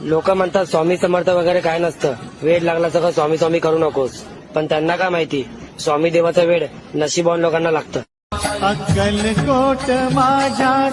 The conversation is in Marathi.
लोक म्हणतात स्वामी समर्थ वगैरे काय नसतं. वेळ लागला सगळं स्वामी स्वामी करू नकोस. पण त्यांना काय माहिती? स्वामी देवाचा वेळ नशिबवान लोकांना लागतं. अक्कलकोट माझ्या